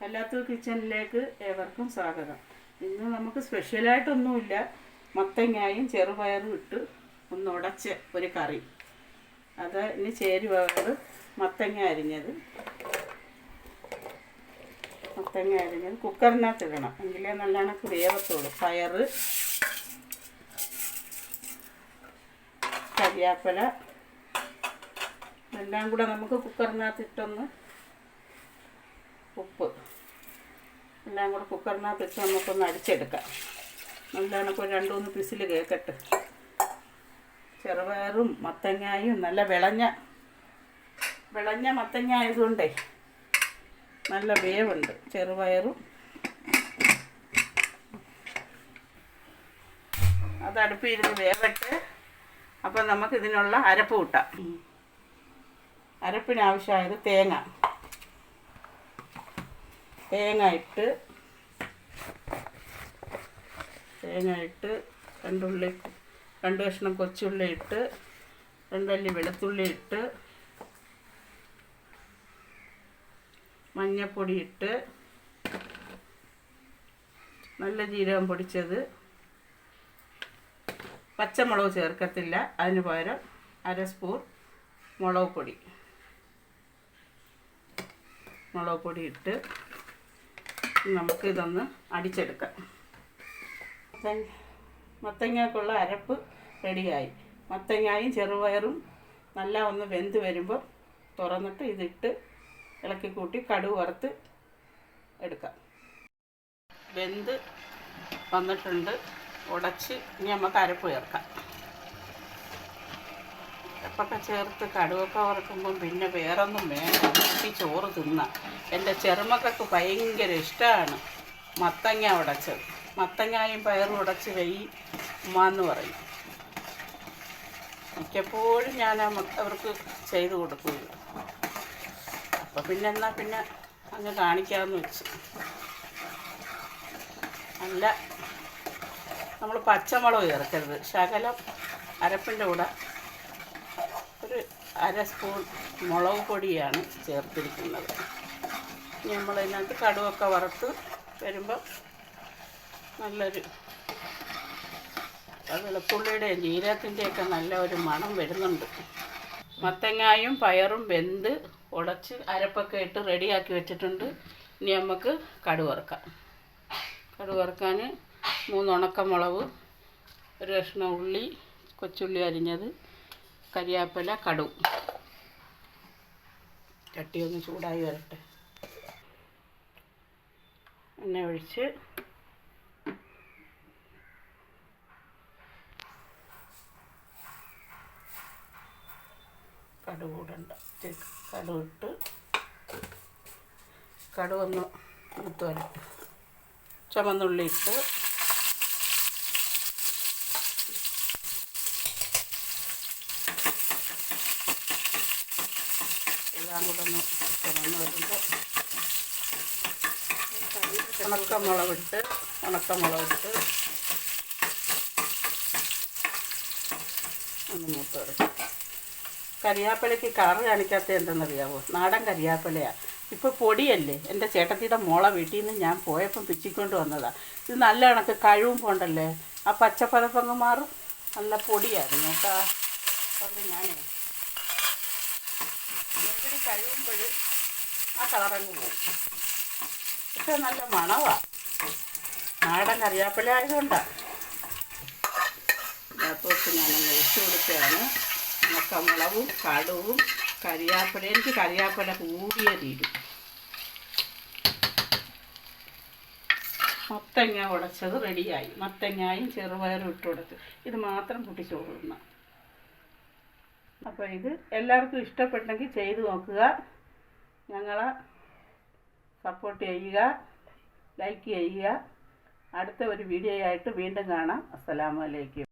കല്ലാത്തൂർ കിച്ചണിലേക്ക് ഏവർക്കും സ്വാഗതം. ഇന്ന് നമുക്ക് സ്പെഷ്യലായിട്ടൊന്നുമില്ല. മത്തങ്ങായും ചെറുപയറും ഇട്ട് ഒന്ന് ഉടച്ച ഒരു കറി. അത് ഇനി ചേരുവകൾ മത്തങ്ങ അരിഞ്ഞത്. മത്തങ്ങ അരിഞ്ഞത്. കുക്കറിനകത്ത് ഇടണം. എങ്കിലേ നല്ലോണം വേവത്തുള്ളൂ. പയറ് കരിയാപ്പല എല്ലാം കൂടെ നമുക്ക് കുക്കറിനകത്ത് ഇട്ടൊന്ന് ഉപ്പ്. എല്ലാം കൂടെ കുക്കറിനകത്ത് വെച്ച് നമുക്കൊന്ന് അടിച്ചെടുക്കാം നല്ലവണ്ണം ഒരു രണ്ട് മൂന്ന് പിസിൽ കേൾക്കട്ടെ ചെറുപയറും മത്തങ്ങായും നല്ല വിളഞ്ഞ വിളഞ്ഞ മത്തങ്ങ ആയതുകൊണ്ടേ നല്ല വേവുണ്ട് ചെറുപയറും. അത് അടുപ്പിരുന്ന് വേവട്ട്. അപ്പം നമുക്കിതിനുള്ള അരപ്പ് കൂട്ടാം. അരപ്പിന് ആവശ്യമായത് തേങ്ങ. തേങ്ങ ഇട്ട് തേങ്ങ ഇട്ട് രണ്ടുള്ളി രണ്ട് കഷ്ണം കൊച്ചുള്ളി ഇട്ട് രണ്ടല്ലി വെളുത്തുള്ളി ഇട്ട് മഞ്ഞപ്പൊടി ഇട്ട് നല്ല ജീരകം പൊടിച്ചത്. പച്ചമുളക് ചേർക്കത്തില്ല. അതിന് പകരം അര സ്പൂൺ മുളക് പൊടി. മുളക് പൊടി ഇട്ട് നമുക്ക് ഇതൊന്ന് അടിച്ചെടുക്കാം. മത്തങ്ങ മത്തങ്ങയ്ക്കുള്ള അരപ്പ് റെഡിയായി. മത്തങ്ങായും ചെറുപയറും നല്ല ഒന്ന് വെന്ത് വരുമ്പോൾ തുറന്നിട്ട് ഇതിട്ട് ഇളക്കി കൂട്ടി കടുക് വറുത്ത് എടുക്കാം. വെന്ത് വന്നിട്ടുണ്ട്. ഉടച്ച് ഇനി നമുക്ക് അരപ്പ് ചേർക്കാം. അരപ്പൊക്കെ ചേർത്ത് കടുവൊക്കെ വറുക്കുമ്പം പിന്നെ വേറൊന്നും വേണം ഈ ചോറ് തിന്നാം. എന്റെ ചെറുമക്കൾക്ക് ഭയങ്കര ഇഷ്ടമാണ് മത്തങ്ങ ഉടച്ചത്. മത്തങ്ങായും പയറും ഉടച്ച് വെയ് ഉമ്മ എന്ന് പറയും. മിക്കപ്പോഴും ഞാൻ അവർക്ക് ചെയ്ത് കൊടുക്കുകയുള്ളൂ അപ്പം പിന്നെ എന്നാൽ പിന്നെ അങ്ങ് കാണിക്കാമെന്ന് വെച്ചു. നല്ല നമ്മൾ പച്ചമുളക് ചേർക്കരുത്. ശകലം അരപ്പിന്റെ കൂടെ ഒരു അര സ്പൂൺ മുളക് പൊടിയാണ് ചേർത്തിരിക്കുന്നത്. നമ്മളതിനകത്ത് കടുവൊക്കെ വറുത്ത് വരുമ്പോൾ നല്ലൊരു വെളുപ്പുള്ളിയുടെ ജീരകത്തിന്റെയൊക്കെ നല്ല ഒരു മണം വരുന്നുണ്ട്. മത്തങ്ങായും പയറും വെന്ത് ഉടച്ച് അരപ്പൊക്കെ ഇട്ട് റെഡിയാക്കി വെച്ചിട്ടുണ്ട്. ഇനി നമുക്ക് കടുവറുക്കാം കടുവറുക്കാൻ മൂന്ന് ഉണക്കമുളക് ഒരു കഷ്ണം ഉള്ളി കൊച്ചുള്ളി അരിഞ്ഞത് കരിയാപ്പില കടു. ചട്ടി ഒന്ന് ചൂടായി വരട്ടെ. എണ്ണ ഒഴിച്ച്. കടുക് ഇടണ്ട കടുക് ഇട്ട് കടുക് ഒന്ന് മൂത്ത് വരട്ടെ. ചുമന്നുള്ളി ഇട്ട് എല്ലാം കൂടെ ഒന്ന് ചുമന്ന് വരുമ്പോൾ ഉണക്കമുളകിട്ട് ഉണക്കമുളകിട്ട് ഒന്ന് മൂത്ത് വരട്ടെ. കരിയാപ്പലയ്ക്ക് കളർ കാണിക്കാത്ത എന്തെന്നറിയാവോ? നാടൻ കരിയാപ്പലയാണ് ഇപ്പോൾ പൊടിയല്ലേ? എന്റെ ചേട്ടത്തിയുടെ മോളെ വീട്ടിൽ നിന്ന് ഞാൻ പോയപ്പം പിച്ചിക്കൊണ്ട് വന്നതാണ് ഇത് നല്ല കണക്ക് കഴിവും പോണ്ടല്ലേ? ആ പച്ചപ്പതപ്പങ്ങ് മാറും. നല്ല പൊടിയായിരുന്നു കേട്ടോ. അതുകൊണ്ട് ഞാനേ കഴിയുമ്പോൾ ആ കളറങ്ങ് പോകും. പക്ഷെ നല്ല മണമാണ് നാടൻ കറിയാപ്പില ആയതുകൊണ്ടാണ് ഇതിനകത്തോട്ട് ഞാൻ ഒഴിച്ചു കൊടുക്കുകയാണ്. ഉണക്കമുളകും കടുവും കരിയാപ്പില എനിക്ക് കറിയാപ്പില കൂടിയ രീതി മത്തങ്ങ ഉടച്ചത് റെഡിയായി മത്തങ്ങായും ചെറുപയറും ഇട്ട് കൊടുത്ത്. ഇത് മാത്രം കൂട്ടി ചോറ് തിന്നാം അപ്പോൾ ഇത് എല്ലാവർക്കും ഇഷ്ടപ്പെട്ടെങ്കിൽ ചെയ്ത് നോക്കുക. ഞങ്ങളെ സപ്പോർട്ട് ചെയ്യുക ലൈക്ക് ചെയ്യുക. അടുത്ത ഒരു വീഡിയോ ആയിട്ട് വീണ്ടും കാണാം. അസ്സലാമു അലൈക്കും.